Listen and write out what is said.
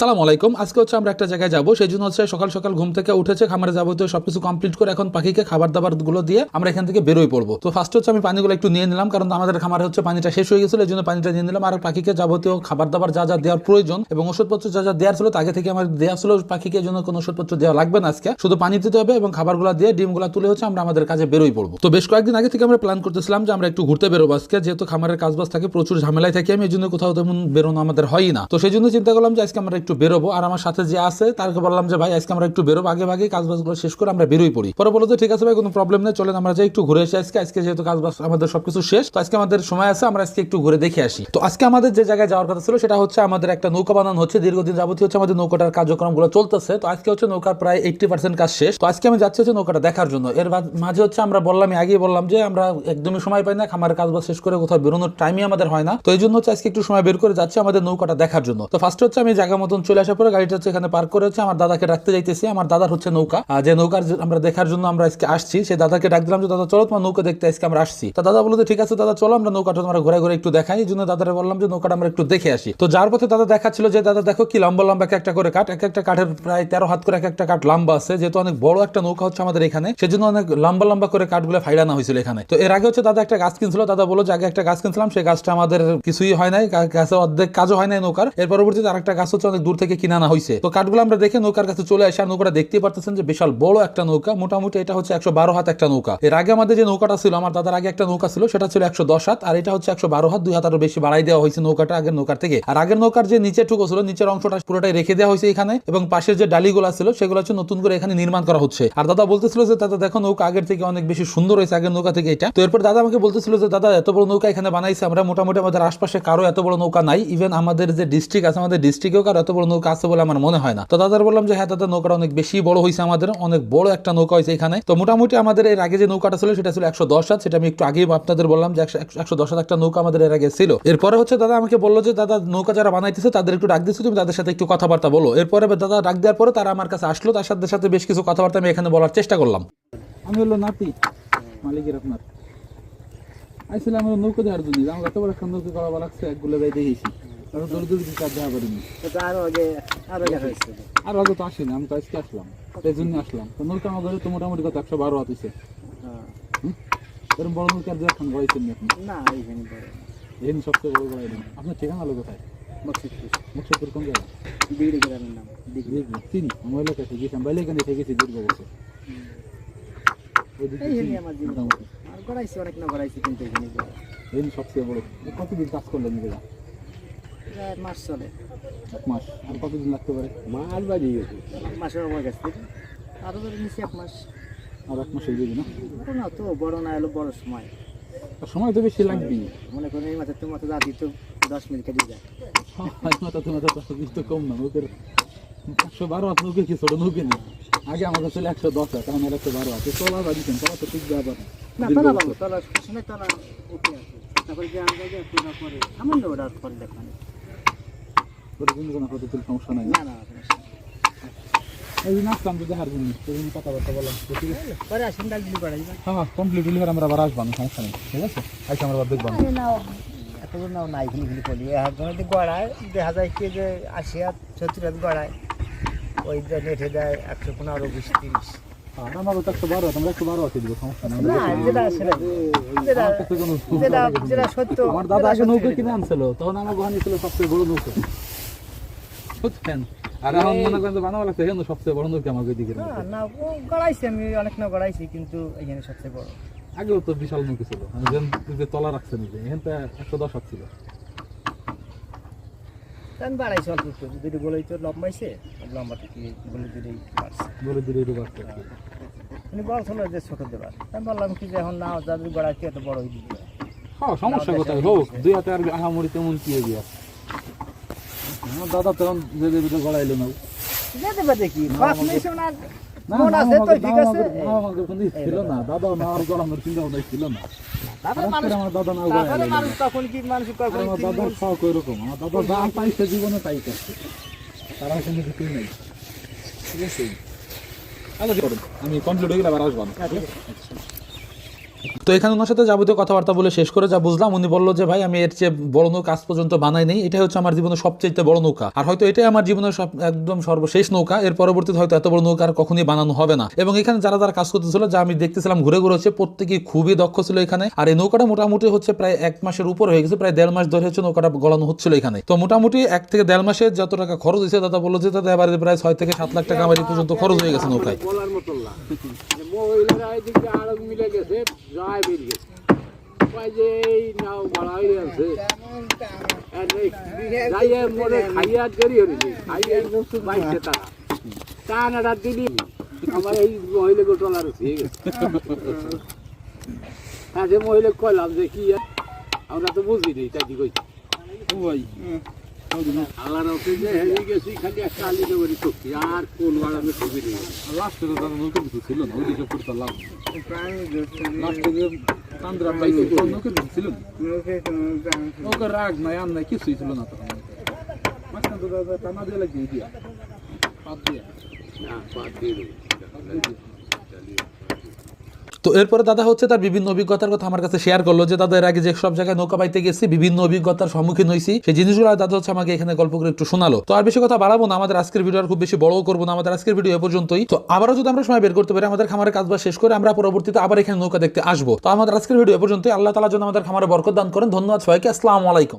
সালাম আলাইকুম। আজকে হচ্ছে আমরা একটা জায়গায় যাব, সেই জন্য হচ্ছে সকাল সকাল ঘুম থেকে উঠেছে, খামারে যাবতীয় সবকিছু কমপ্লিট করে এখন পাখিকে খাবার দাবারগুলো দিয়ে আমরা এখান থেকে বেরোই পড়ব। তো ফার্স্ট হচ্ছে আমি পানিগুলো একটু নিয়ে নিলাম, কারণ আমাদের খামারে হচ্ছে পানিটা শেষ হয়ে গেছিল, এই জন্য পানিটা নিয়ে নিলাম। আর পাখিকে যাবতীয় খাবার দাবার যা যা দেওয়ার প্রয়োজন এবং ওষুধপত্র যা যা দেওয়ার ছিল, তাকে থেকে আমার দেওয়া ছিল পাখিকে জন্য কোনো ওষুধপত্র দেওয়া লাগবে না আজকে। শুধু পানি দিতে হবে এবং খাবারগুলো দিয়ে ডিমগুলো তুলে হচ্ছে আমরা আমাদের কাজে বেরোই পড়ব। তো বেশ কয়েকদিন আগে থেকে আমরা প্ল্যান করতেছিলাম যে আমরা একটু ঘুরতে বেরোবো আজকে, যেহেতু খামারের কাজবাজ থাকে, প্রচুর ঝামেলায় থাকি আমি, এই জন্য কোথাও তেমন বেরোনো আমাদের হয় না। তো সেই জন্য চিন্তা করলাম যে আজকে আমরা একটু বেরোবো আর আমার সাথে যে আছে তাকে বললাম যে, ভাই, আজকে আমরা একটু বেরোবো, আগে ভাগে কাজ বাজগুলো শেষ করে আমরা বেরোই পড়ি। পরে বলো যে, ঠিক আছে ভাই, কোনো প্রবলেম নেই, চলেন আমরা যাই একটু ঘুরে আসি আজকে। আজকে যেহেতু কাজ বাজ আমাদের সবকিছু শেষ, তো আজকে আমাদের সময় আছে, আমরা আজকে একটু ঘুরে দেখে আসি। তো আজকে আমাদের যে জায়গায় যাওয়ার কথা ছিল, সেটা হচ্ছে আমাদের একটা নৌকা বানানো হচ্ছে। দীর্ঘদিন যাবতীয় হচ্ছে আমাদের নৌকাটার কার্যক্রমগুলো চলতেছে। তো আজকে হচ্ছে নৌকার প্রায় এইটটি পার্সেন্ট কাজ শেষ। তো আজকে আমি যাচ্ছি হচ্ছে নৌকাটা দেখার জন্য। এর মাঝে হচ্ছে আমরা বললাম আগেই বললাম যে, আমরা একদমই সময় পাই না খামারের কাজ বাজ শেষ করে কোথাও বেরোনোর টাইমই আমাদের হয় না। তো এই জন্য হচ্ছে আজকে একটু সময় বের করে যাচ্ছি আমাদের নৌকাটা দেখার জন্য। তো ফার্স্ট হচ্ছে আমি জায়গা মতন চলে আসার পরে গাড়িটা হচ্ছে এখানে পার্ক করে হচ্ছে। আমার দাদাকে ডাকতে যাইতেছি। আমার দাদার হচ্ছে নৌকা। যে নৌকার আমরা দেখার জন্য আমরা আজকে আসছি সেই দাদাকে ডাক দিলাম যে দাদা চলো তোমার নৌকা দেখতে আজকে আমরা আসছি। তো দাদা বলল যে, ঠিক আছে দাদা চলো আমরা নৌকাটা তোমরা ঘুরে ঘুরে একটু দেখাই। এই জন্য দাদারে বললাম যে নৌকাটা আমরা একটু দেখে আসি। তো যার পথে দাদা দেখাচ্ছিল যে দাদা দেখো কি লম্বা লম্বা এক একটা করে কাঠ। এক একটা কাঠের প্রায় তেরো হাত করে এক একটা কাঠ লম্বা আছে। যেহেতু অনেক বড় একটা নৌকা হচ্ছে আমাদের এখানে সেজন্য অনেক লম্বা লম্বা করে কাঠগুলো ফাইলানো হয়েছিল এখানে। তো এর আগে হচ্ছে দাদা একটা গাছ কিনছিল। দাদা বলো যে আগে একটা গাছ কিনছিলাম সেই গাছটা আমাদের কিছুই হয় নাই গা- গাছের অর্ধেক কাজও হয় নাই নৌকার। এর পরবর্তীতে আরেকটা গাছ হচ্ছে অনেক দূর থেকে কিনে আনা হয়েছে তো কাঠগুলো আমরা দেখে নৌকার কাছে চলে আসি আর নৌকাটা দেখতেই পারতেছেন যে বিশাল বড় একটা নৌকা। মোটামুটি এটা হচ্ছে একশো বারো হাত একটা নৌকা। এর আগে আমাদের যে নৌকাটা ছিল, আমার দাদার আগে একটা নৌকা ছিল, সেটা ছিল একশো দশ হাত, আর এটা হচ্ছে একশো বারো হাত, দুই হাত আরও বেশি বাড়াই দেওয়া হয়েছে নৌকাটা আগের নৌকার থেকে। আর আগের নৌকার যে নিচের টুকু ছিল, নিচের অংশটা পুরোটাই রেখে দেওয়া হয়েছে এখানে, এবং পাশের যে ডালিগুলো ছিল, সেগুলো হচ্ছে নতুন করে এখানে নির্মাণ করা হচ্ছে। আর দাদা বলতেছিল যে, দাদা, দেখো নৌকা আগের থেকে অনেক বেশি সুন্দর হয়েছে, আগের নৌকা থেকে এটা। তো এরপর দাদা আমাকে বলতেছিল যে, দাদা, এত বড় নৌকা এখানে বানাইছে আমরা, মোটামুটি আমাদের আশপাশে কারও এত বড় নৌকা নাই। ইভেন আমাদের যে ডিস্ট্রিক্ট আছে, আমাদের ডিস্ট্রিক্টেও কারও এত বড় নৌকা আছে বলে আমার মনে হয় না। তো দাদার বললাম যে হ্যাঁ দাদা, নৌকাটা অনেক বেশি বড় হয়েছে আমাদের। অনেক বড় একটা নৌকা হয়েছে এখানে। তো মোটামুটি আমাদের এর আগে যে নৌকাটা ছিল, সেটা ছিল একশো দশ হাত। সেটা আমি একটু আগেই আপনাদের বললাম যে, একশো দশ হাত একটা নৌকা আমাদের এর আগে ছিল। এরপরে হচ্ছে দাদা আমাকে বলল যে, দাদা, নৌকা যারা বানাইতেছে, তাদের একটু ডাক দিচ্ছি তুমি তাদের সাথে একটু কথাবার্তা বলো। এরপরে দাদা ডাক দেওয়ার পরে তারা আমার কাছে আসলো। তার সাথে সাথে বেশ কিছু কথাবার্তা আমি এখানে বলার চেষ্টা করলাম। আমি হলো নাতি, মালিকের আপনার। আইছিলাম আমরা নৌকা দেওয়ার জন্য। আমার এত বড় একটা নৌকা করা লাগছে একগুলো দেখেছি পারিনি আরও আগে আরও আগে আর আগে তো আসিনি আমি তো আজকে আসলাম। জন্য আসলাম। তো নৌকা আমার তো মোটামুটি কত একশো বারো হয়েছে হ্যাঁ। এরকম বড় নৌকা আর এখন না এইখানে সবচেয়ে বড় আপনার ঠিকানা হলো কোথায়? মকসিদপুর মুর্শিদপুর কোন জায়গা ডিগ্রি গ্রামের নাম দেখবি চিনি? আমার এলাকা থেকে গেছিলাম। বাইলে এখানে থেকেছি দীর্ঘ বছর। আর গড়াইছি অনেক না কিন্তু এখানে। এই সবচেয়ে বড়। কতদিন কাজ করলেন প্রায় মাস চলে। এক মাস। আর কতদিন লাগতে পারে? মাস বাড়ি মাসের ওপর গেছে। আরও ধরে নিচ্ছি এক মাস। আর এক মাস হয়ে না? বড় না তো বড় না এলো বড় সময়। সময় তো বেশি লাগবেই। মনে করেন এই মাসে তো মাথা জাতি তো দশ মিনিট কেটে যায় মাথা তো মাথা দশ তো কম না নৌকের একশো বারো হাত নৌকে কি ছোট নৌকে নেই? আগে আমাদের ছিল একশো দশ হাত আর একশো বারো হাত তোলা বাড়িছেন তোলা তো ঠিক ব্যাপার না ভালো সময় তলা উঠে আছে। তারপরে যে আমরা যে তোলা পরে। সামান্য পরে দেখান ওটা কিন্তু কোনো কত সমস্যা নাই। না না দেখা যায় কি যে আশি হাত সত্তর হাত গড়ায়। ওই নেটে দেয় একশো পনেরো বিশ তিরিশ। যেটা সত্য আমার দাদা আগে নৌকা কিনে আনছিল তখন আমার ওখানে ছিল সবচেয়ে বড় নৌকা। বুঝছেন? আর এখন মনে করেন বানাবো লাগছে এখানে সবচেয়ে বড় নৌকা আমাকে দিকে না না গড়াইছি আমি অনেক না গড়াইছি কিন্তু এখানে সবচেয়ে বড়। আগেও তো বিশাল নৌকা ছিল। মানে যে তলা রাখছে নিজে এখান থেকে একশো দশ হাত ছিল। আমি বাড়াইছি অল্প একটু? দুটো গোলাই তো লম্বাইছে আর লম্বা গোলে দুটোই বাড়ছে। বলে দিলে এটা বাড়ছে মানে বড় ছিল যে ছোট দেবার। আমি বললাম কি যে এখন না যাদের গড়াইছে এত বড় হয়ে দিবে। হ্যাঁ সমস্যা কোথায়? হোক দুই হাতে আর আহামরি তেমন কি গিয়া আমার দাদা তখন যে যে দুটো গড়াইলো না। যেতে পারে কি পাঁচ মিনিট ওনার না, না, আছে তো আমাকে- ঠিক আছে? আমাকে- আমাকে কোনো ই ছিল না। দাদা না আর গড়ানোর চিন্তা ভাবনা ছিল না। তারপরে হঠাৎ মানুষ করে আমার দাদা না তারপরে গড়াইলো মানুষ তখন কি মানুষ আর কখন আমার কি দাদার শখ ওইরকম। আমার দাদা যা পাইছে জীবনে তাই করছে তারা কোনো কিছুই নেই। ঠিক আছে? আচ্ছা আমি কমপ্লিট হয়ে গেলে আবার আসব। তো এখানে ওনার সাথে যাবতীয় কথাবার্তা বলে শেষ করে যা বুঝলাম, উনি বলল যে, ভাই, আমি এর চেয়ে বড় নৌকা আজ পর্যন্ত বানাই নেই। এটাই হচ্ছে আমার জীবনের সবচেয়ে বড় নৌকা। আর হয়তো এটাই আমার জীবনের সব, একদম সর্বশেষ নৌকা। এর পরবর্তীতে হয়তো এত বড় নৌকা আর কখনই বানানো হবে না। এবং এখানে যারা যারা কাজ করতেছিল, যা আমি দেখতেছিলাম ঘুরে ঘুরে হচ্ছে, প্রত্যেকেই খুবই দক্ষ ছিল এখানে। আর এই নৌকাটা মোটামুটি হচ্ছে প্রায় এক মাসের উপর হয়ে গেছে, প্রায় দেড় মাস ধরে হচ্ছে নৌকাটা গলানো হচ্ছিল এখানে। তো মোটামুটি এক থেকে দেড় মাসে যত টাকা খরচ হয়েছে, দাদা বলল যে, দাদা, এবারে প্রায় ছয় থেকে সাত লাখ টাকা আমার পর্যন্ত খরচ হয়ে গেছে নৌকায়। মহিলারা এদিকে আরও মিলে গেছে যায় বেরিয়ে কয় যে এই নাও ভাড়া হয়ে আছে যাইয়ে মনে খাইয়া দেরি হয়েছে খাইয়া বাইছে তারা। টানাটা দিলি। আমার এই মহিলা গোটলার হয়ে গেছে। হ্যাঁ যে মহিলা কইলাম যে কি আমরা তো বুঝি নেই, তাই কি কইছি। রকে যে হেরে গেছি খালি একটা আলি দেবারি চোখি আর কোন বাড়াবে ছবি নেই লাস্টে তো তার নৌকা কিছু ছিল না ওইদিকে করতে লাভ লাস্টে যে কান্দ্রা পাইছে তোর কিছু ছিল না নৌকা রাগ নাই আর নাই কিছুই ছিল না তোর মাঝখান তো দাদা টানা দিয়ে লাগিয়ে দিয়া পাত দিয়া না বাদ দিয়ে দেবো। তো এরপরে দাদা হচ্ছে তার বিভিন্ন অভিজ্ঞতার কথা আমার কাছে শেয়ার করল যে, দাদা, এর আগে যে সব জায়গায় নৌকা বাইতে গেছি, বিভিন্ন অভিজ্ঞতার সম্মুখীন হয়েছি। সেই জিনিসগুলো দাদা হচ্ছে আমাকে এখানে গল্প করে একটু শোনালো। তো আর বেশি কথা বাড়াবো না, আমাদের আজকের ভিডিও আর খুব বেশি বড়ও করব না, আমাদের আজকের ভিডিও এ পর্যন্তই। তো আবারও যদি আমরা সময় বের করতে পারি, আমাদের খামারের কাজবাজ শেষ করে আমরা পরবর্তীতে আবার এখানে নৌকা দেখতে আসব। তো আমাদের আজকের ভিডিও এ পর্যন্তই। আল্লাহ তালা যেন আমাদের খামারে বরকত দান করেন। ধন্যবাদ সবাইকে। আসসালামু আলাইকুম।